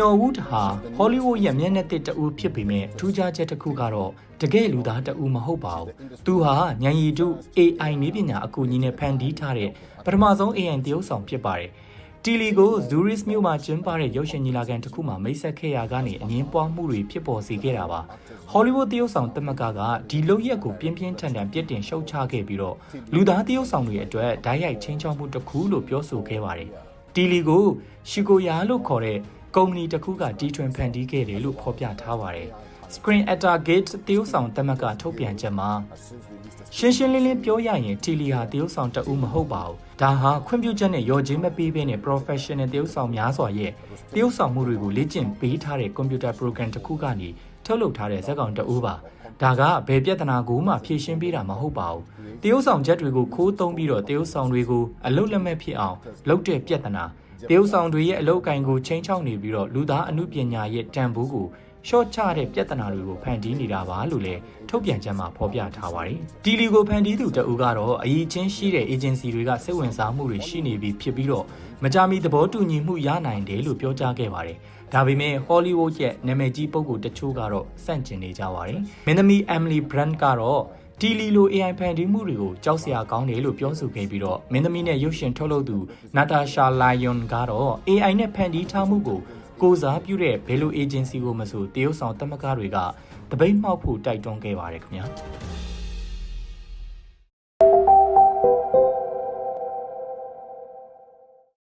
နော်ဝုဒ်ဟာဟောလိဝုဒ်ရဲ့မျက်နှာသစ်တဦးဖြစ်ပေမဲ့ထူးခြားချက်တစ်ခုကတော့တကယ်လူသားတဦးမဟုတ်ပါဘူး။သူဟာဉာဏ်ရည်တု AI နည်းပညာအကူအညီနဲ့ဖန်တီးထားတဲ့ပထမဆုံး AI တရုပ်ဆောင်ဖြစ်ပါတယ်။တီလီကိုဇူရစ်မြို့မှာကျင်းပတဲ့ရုပ်ရှင်ညီလာခံတစ်ခုမှာမိတ်ဆက်ခဲ့ရကနေအငင်းပွားမှုတွေဖြစ်ပေါ်စေခဲ့တာပါ။ဟောလိဝုဒ်တရုပ်ဆောင်တမကကဒီလုတ်ရက်ကိုပြင်းပြင်းထန်ထန်ပြစ်တင်ရှုတ်ချခဲ့ပြီးတော့လူသားတရုပ်ဆောင်တွေအတွက်ဓာတ်ရိုက်ချင်းချောက်မှုတစ်ခုလို့ပြောဆိုခဲ့ပါတယ်။တီလီကိုရှီကိုယာလို့ခေါ်တဲ့ ကုမ္ပဏီတစ်ခုကတီထွင်ဖန်တီးခဲ့တယ်လို့ဖော်ပြထားပါတယ်။ Screen Actor Gate တရုပ်ဆောင်တမကထုတ်ပြန်ချက်မှာရှင်းရှင်းလင်းလင်းပြောရရင်တီလီဟာတရုပ်ဆောင်တအူးမဟုတ်ပါဘူး။ဒါဟာခွင့်ပြုချက်နဲ့ရော်ချင်းမပေးဘဲနဲ့ professional တရုပ်ဆောင်များစွာရဲ့တရုပ်ဆောင်မှုတွေကိုလေ့ကျင့်ပေးထားတဲ့ computer program တစ်ခုကနေထုတ်လုပ်ထားတဲ့ဇာတ်ကောင်တအူးပါ။ဒါကဘယ်ပြဿနာကိုမှဖြေရှင်းပေးတာမဟုတ်ပါဘူး။တရုပ်ဆောင်ချက်တွေကိုခိုးသုံးပြီးတော့တရုပ်ဆောင်တွေကိုအလုတ်လက်မဲ့ဖြစ်အောင်လုပ်တဲ့ပြဿနာ တရုပ်ဆောင်တွေရဲ့အလုတ်ကင်ကိုချင်းချောက်နေပြီးတော့လူသားအမှုပညာရဲ့တန်ဖိုးကိုရှော့ချတဲ့ပြဿနာတွေကိုဖန်တီးနေတာပါလို့လည်းထုတ်ပြန်ချက်မှာဖော်ပြထားပါတယ်။တီလီကိုဖန်တီးသူတအူကတော့အရေးချင်းရှိတဲ့ agency တွေကစိတ်ဝင်စားမှုတွေရှိနေပြီးဖြစ်ပြီးတော့မကြမီသဘောတူညီမှုရနိုင်တယ်လို့ပြောကြားခဲ့ပါတယ်။ဒါပေမဲ့ Hollywood ရဲ့နာမည်ကြီးပုဂ္ဂိုလ်တချို့ကတော့စန့်ကျင်နေကြပါတယ်။မင်းသမီး Emily Blunt ကတော့ တီလီလို AI ဖန်တီးမှုတွေကိုကြောက်စရာကောင်းတယ်လို့ပြောဆိုခဲ့ပြီးတော့မင်းသမီးနဲ့ရုပ်ရှင်ထုတ်လုပ်သူနာတာရှာလာယွန်ကတော့ AI နဲ့ဖန်တီးထားမှုကိုကိုစားပြုတဲ့ဘယ်လို agency ကိုမဆိုတရုတ်ဆောင်တက်မကတွေကတပိတ်မှောက်ဖို့တိုက်တွန်းခဲ့ပါတယ်ခင်ဗျာ